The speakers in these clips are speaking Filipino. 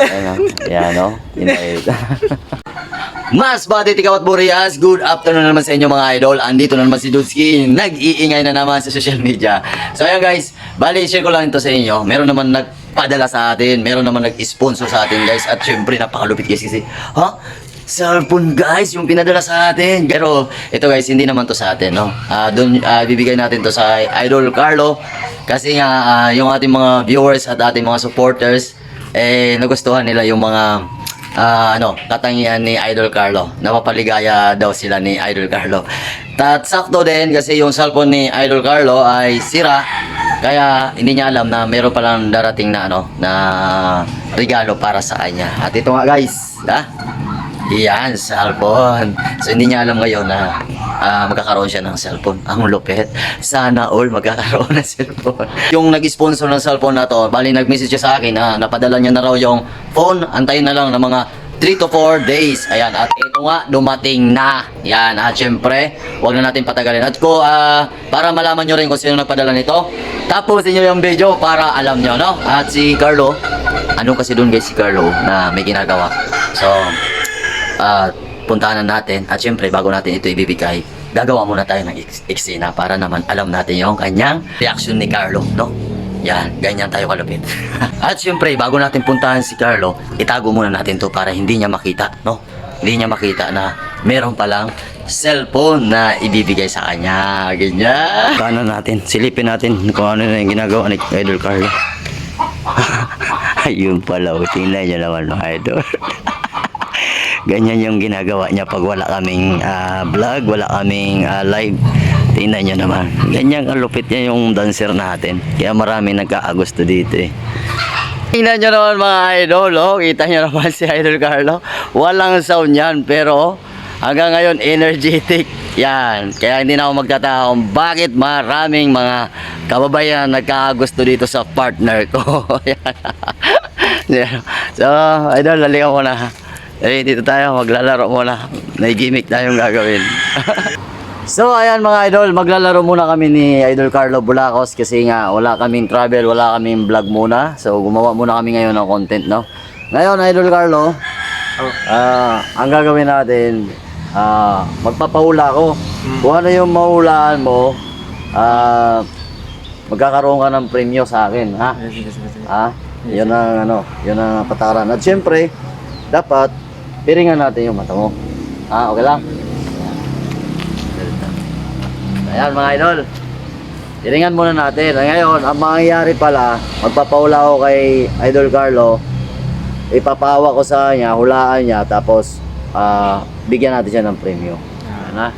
Ayan. Ayan o. Invite. Mas Bati Tikawat Boreas, good afternoon naman sa inyo mga idol. Andito na naman si Dudski, nag-iingay na naman sa social media. So ayan guys, bali share ko lang ito sa inyo. Meron naman nagpadala sa atin, meron naman nag-sponsor sa atin guys. At syempre napakalupit guys kasi, ha? Cellphone guys, yung pinadala sa atin. Pero ito guys, hindi naman to sa atin, no? Ah, doon ah, bibigay natin to sa Idol Carlo kasi nga ah, yung ating mga viewers at ating mga supporters eh nagustuhan nila yung mga ah, ano, katangian ni Idol Carlo. Napapaligaya daw sila ni Idol Carlo. At sakto din kasi yung cellphone ni Idol Carlo ay sira. Kaya hindi niya alam na meron palang darating na ano na regalo para sa kanya. At ito nga guys, ha? Yan, cellphone. So hindi niya alam ngayon na ah, magkakaroon siya ng cellphone. Ang lupit. Sana all magkakaroon ng cellphone. Yung nag-sponsor ng cellphone na to, bali nag-message siya sa akin na napadala niya na raw yung phone. Antayin na lang ng mga 3 to 4 days. Ayan, at ito nga, dumating na. Yan, at syempre, wag na natin patagalin. At ko, ah, para malaman nyo rin kung sino nagpadala nito, tapusin nyo yung video para alam nyo, no? At si Carlo, ano kasi doon guys si Carlo na may ginagawa. So, at puntahan na natin at syempre bago natin ito ibibigay gagawa muna tayo ng eks- eksena para naman alam natin yung kanyang reaction ni Carlo no? Yan ganyan tayo kalupit. At syempre bago natin puntahan si Carlo itago muna natin to para hindi niya makita no? Hindi niya makita na meron palang cellphone na ibibigay sa kanya. Ganyan. Kanan natin silipin natin kung ano na yung ginagawa ni Idol Carlo. Ayun pala tingnan niyo naman mga idol Ganyan yung ginagawa niya pag wala kaming ah, vlog, wala kaming ah, live. Tingnan niyo naman. Ganyan ang lupit niya yung dancer natin. Kaya marami nagkaagusto dito eh. Tingnan niyo naman mga idol, oh. Kita niyo naman si Idol Carlo. Walang sound yan, pero hanggang ngayon energetic. Yan. Kaya hindi na ako magtataka kung bakit maraming mga kababayan nagkaagusto dito sa partner ko. Yan. So, idol, lalikan ko na. Eh, dito tayo, maglalaro muna. May gimmick tayong gagawin. so, ayan mga idol, maglalaro muna kami ni Idol Carlo Bulacos kasi nga wala kaming travel, wala kaming vlog muna. So, gumawa muna kami ngayon ng content, no? Ngayon, Idol Carlo, ah, ang gagawin natin, ah, magpapahula ako. Kung ano yung mahulaan mo, ah, magkakaroon ka ng premyo sa akin, ha? Ha? Yun ang ano, yun ang pataran. At syempre, dapat piringan natin yung mata mo. Ah, okay lang? Ayan mga idol. Piringan muna natin. Ngayon, ang mangyayari pala, magpapaula ako kay Idol Carlo. Ipapawa ko sa kanya, hulaan niya, tapos ah, bigyan natin siya ng premyo. Ayan ha?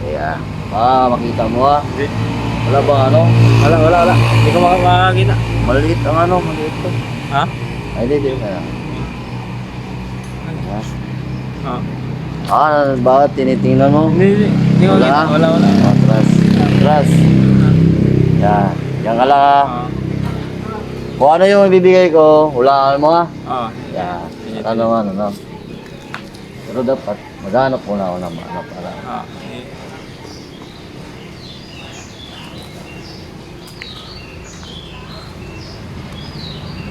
Kaya, ah, makita mo ha. Wala ba ano? Wala, wala, wala. Hindi ko makakita. Maliit ang ano, maliit to. Ha? Ay, hindi, hindi. Ayan. Ah. Ah, bakit tinitingnan mo? Hindi, hindi. Wala? makita. Wala, wala. Atras. Atras. Yan. Yan ka lang ha. Ah. Kung ano yung ibibigay ko, hulaan mo ha. Ah. Yan. At ano man, ano. Pero dapat, maghanap muna ako ng ano para. Ah.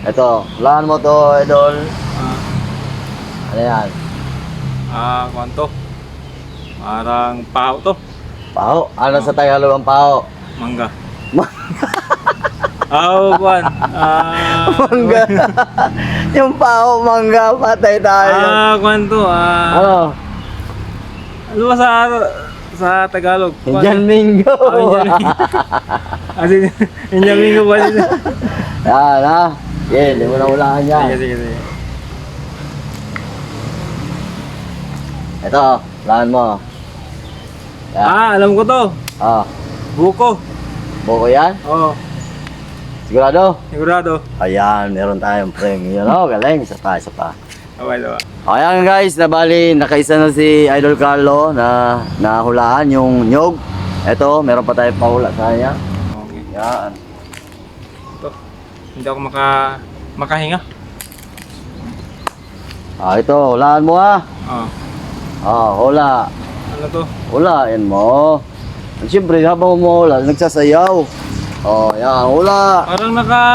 Ito, hulaan mo to, idol. Ah. Ano yan? Ah, kwanto. Parang pao to. Pao. Ano sa Tagalog ang pao? Mangga. Ah, kwan. Ah. Mangga. yung pao, mangga, patay tayo. Ah, kwanto. Ah. Ano? Ano ba sa sa Tagalog? Indian Mingo. Ah, Indian Mingo. As in, Indian Mingo ba? Yan ha. Sige, hindi mo na hulaan yan. Sige, sige, sige. Ito, hulaan mo. Yan. Ah, alam ko to. Ah, Buko. buko yan? Oo, Sigurado? sigurado. Ayan, meron tayong premium. Oh, galing. Isa pa, isa pa. Okay, diba? Ayan guys, nabali, nakaisa na si Idol Carlo na nahulaan yung nyog. Ito, meron pa tayong pahula sa kanya. Okay. Yan. Ito. Hindi ako maka makahinga. Ah, ito, hulaan mo ha. Ah. Ah, hula. Ano to? Hulain mo. At Siyempre, habang umuhula, nagsasayaw. Oh, yan, hula. Parang naka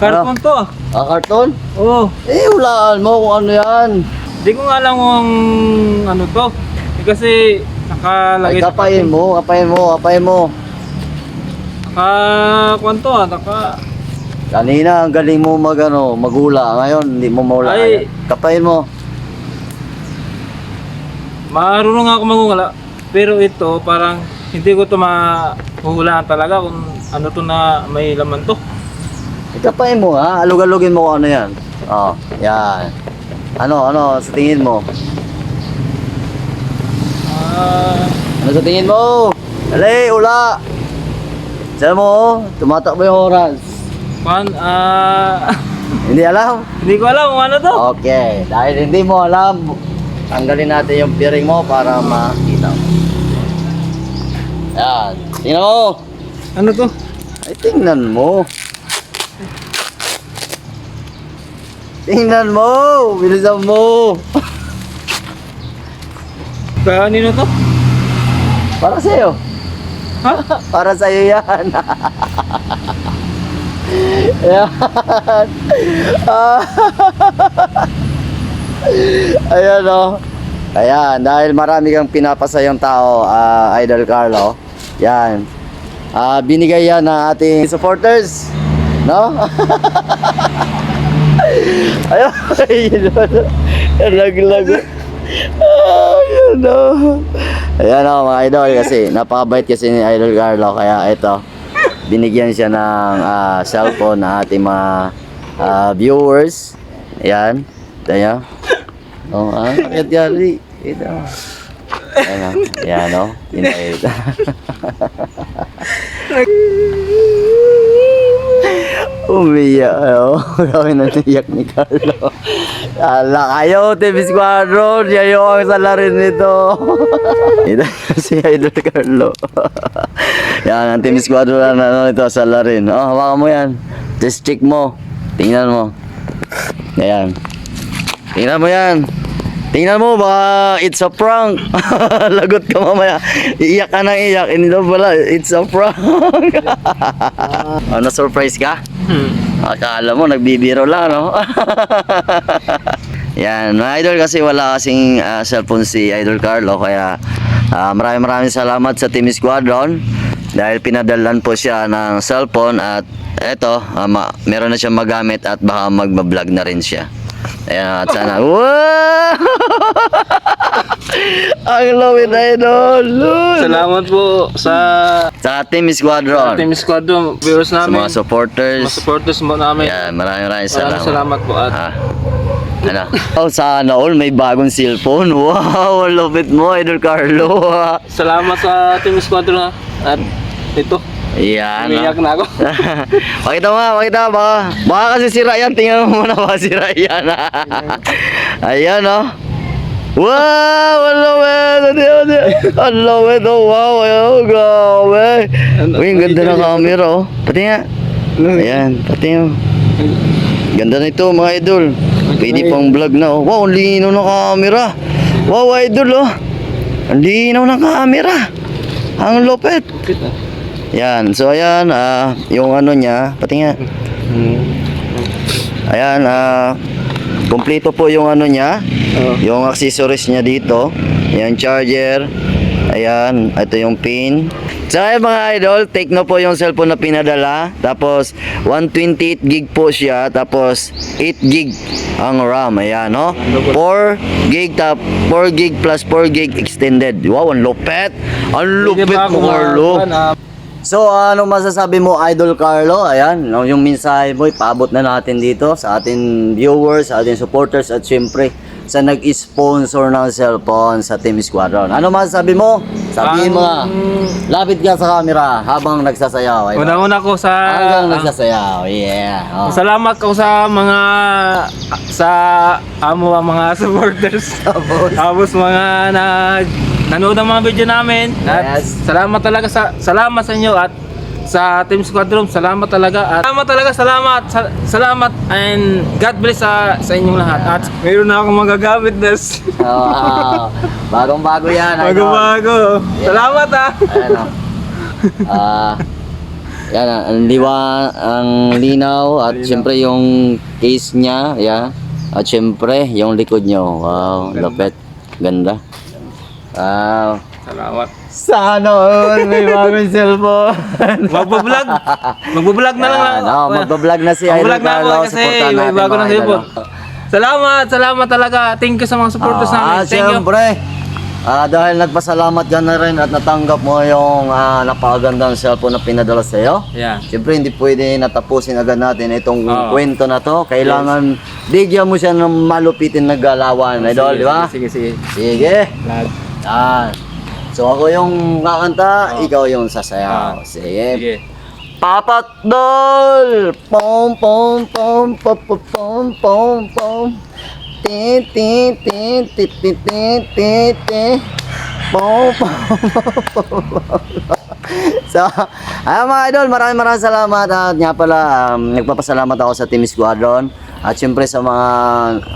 Karton to ah. Ah, karton? Oo. Eh, hulaan mo kung ano yan. Di ko nga alam kung ano to. Eh, kasi nakalagay Ay, kapain mo, kapain mo, kapain mo. Naka, kwanto ah, naka, Kanina, ang galing mo mag, ano, magula. Ngayon, hindi mo maula. Ay. Kapain mo. Marunong ako magungala. Pero ito, parang hindi ko to mahuhulaan talaga kung ano to na may laman to. Ikapain mo ha, alug-alugin mo kung ano yan. Oh, yan. Ano, ano, sa tingin mo? Ah, Ano sa tingin mo? Dali, ula! Sabi mo, oh, tumatakbo yung oras. pan, ah, Hindi alam? hindi ko alam kung ano to. Okay, dahil hindi mo alam, tanggalin natin yung piring mo para makita mo. Yan, tingnan mo! Ano to? Ay, tingnan mo! Tingnan mo! Bilisan mo! Kanino to? Para sa'yo. Ha? Para sa'yo yan. yan. Ah. Ayan o. Ayan, dahil marami kang pinapasayang tao, ah, Idol Carlo. Yan. Ah, binigay yan ng ating supporters. No? Ayun. Ayun. Lag-lag. Ayan o. Ayan o mga idol kasi napakabait kasi ni Idol Carlo kaya ito binigyan siya ng ah, cellphone ng ating mga ah, viewers. Ayan. Tayo. Oh, ah, bakit yari? Ito. Ayan o. Ayan o. Pinait. Umiyak oh. Kami naniyak ni Carlo. Ala kayo, Team Squadron. Yayo ang salarin nito. Ito si Idol Carlo. yan, ang Team Squadron na ano ito, salarin. Oh, hawakan mo yan. Just check mo. Tingnan mo. Ayan. Tingnan mo yan. Tingnan mo, baka it's a prank. Lagot ka mamaya. Iiyak ka nang iiyak. Hindi daw pala, it's a prank. ano, surprise ka? Hmm. Akala mo, nagbibiro lang, no? Yan, mga idol kasi wala kasing ah, cellphone si Idol Carlo kaya ah, maraming maraming salamat sa Team Squadron dahil pinadalan po siya ng cellphone at eto, ma- meron na siyang magamit at baka magbablog na rin siya. Ayan, at sana, wow! Ang lawin idol! Lord! Salamat po sa Sa Team Squadron, Team Squadron, viewers sa namin, mga supporters. mga supporters mo namin. Ayan, maraming maraming Maraming salamat. salamat po at Ah. Ano? Oh, sana all may bagong cellphone. Wow, ang lupit mo, Idol Carlo. salamat sa Team Squadron ha. At ito, Yan. umiyak na ako. pakita mo nga, pakita mo. Baka, baka kasi sira yan. Tingnan mo muna baka sira yan. Ayan, oh. Wow, ang lupit. Ano yun? Ang lupit, oh. Wow, ayaw, grabe. Uy, ang ganda ng camera, oh. Pati nga. Ayan, pati nga. Ganda na ito mga idol. Pwede pang vlog na oh. Wow, ang linaw ng camera. Wow, idol oh. Ang linaw ng camera. Ang lupit. Yan, so ayan, ah, yung ano niya, pati nga. Ayan, ah, kumpleto po yung ano niya, Oo. yung accessories niya dito. Ayan, charger. Ayan, ito yung pin. So ayan mga idol, take no po yung cellphone na pinadala. Tapos 128 gig po siya. Tapos 8 gig ang RAM. Ayan, no? 4 gig tap 4 gig plus 4 gig extended. Wow, ang lupet. Ang lupit mo, Carlo. So, ano masasabi mo, Idol Carlo? Ayan, yung mensahe mo, ipaabot na natin dito sa ating viewers, sa ating supporters, at syempre, sa nag-sponsor ng cellphone sa Team Squadron. Ano masasabi mo? Sabihin mo nga. Lapit ka sa camera habang nagsasayaw. Idol. Una-una ko sa Hanggang nagsasayaw. Yeah. Oh. Salamat ko sa mga sa amo mga supporters. Tapos mga nag nanood ng mga video namin. At Yes. salamat talaga sa salamat sa inyo at sa Team Squadron, salamat talaga at salamat talaga, salamat, sa- salamat and God bless sa sa inyong lahat. At mayroon na akong magagamit des. oh, bagong-bago yan. Idol. Bago-bago. Yeah. Salamat ah. Ayan. Ah. Yan, ang liwa, ang linaw at syempre yung case niya, yeah. At syempre yung likod nyo. Wow, lapet. Ganda. Wow. Salamat. Sana all may bagong cellphone. Magbablog. Magbablog na lang. Yan, oh, magbablog na si Idol Magbablog na ako Carlo. kasi Supportan may natin bago mga idol, cellphone. oh. Salamat, salamat talaga. Thank you sa mga supporters Ah, namin. At Thank you. syempre, ah, dahil nagpasalamat ka na rin at natanggap mo yung ah, napakagandang cellphone na pinadala sa iyo. Yeah. Siyempre, hindi pwede natapusin agad natin itong Oo. kwento na to. Kailangan bigyan mo siya ng malupitin na galawan, idol, di ba? Sige, sige. Sige. Lag. Yan. So ako yung kakanta, Oo. ikaw yung sasayaw. Ah, Sige. Sige. Papatdol! Pom pom pom pom pom pom pom pom Ti ti ti ti ti ti ti ti Pom pom pom pom So, ayun mga idol, maraming maraming salamat at nga pala, um, nagpapasalamat ako sa Team Squadron at syempre sa mga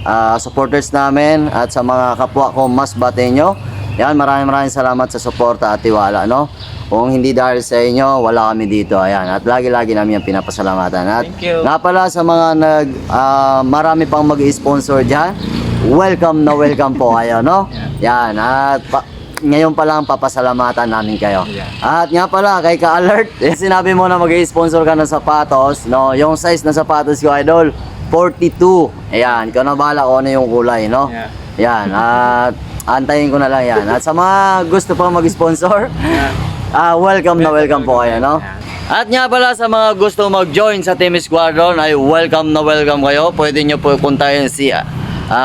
ah, supporters namin at sa mga kapwa ko mas batenyo. Yan, maraming maraming salamat sa suporta at tiwala, no? Kung hindi dahil sa inyo, wala kami dito. Ayan, at lagi-lagi namin yung pinapasalamatan. At Thank you. nga pala sa mga nag, ah, marami pang mag-sponsor dyan, welcome na welcome po kayo, no? Yan, at pa- ngayon pa lang papasalamatan namin kayo. Yeah. At nga pala, kay Ka-Alert, eh, sinabi mo na mag-sponsor ka ng sapatos, no? Yung size ng sapatos ko, idol, 42. Ayan, ikaw na bahala kung ano yung kulay, no? Yeah. Yan, at antayin ko na lang yan. At sa mga gusto pa mag-sponsor, ah welcome na welcome po kayo, no? At nga pala sa mga gusto mag-join sa Team Squadron ay welcome na welcome kayo. Pwede nyo po puntahin si ah,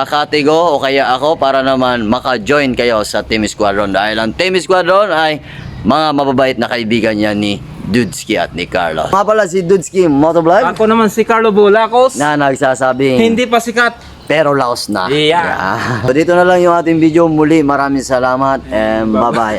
Katigo o kaya ako para naman maka-join kayo sa Team Squadron. Dahil ang Team Squadron ay mga mababait na kaibigan niya ni Dudski at ni Carlos. Nga pala si Dudski Motovlog Ako naman si Carlo Bulacos. na nagsasabing Hindi pa sikat. Pero laos na. Yeah. Yeah. So dito na lang yung ating video. Muli maraming salamat and bye-bye.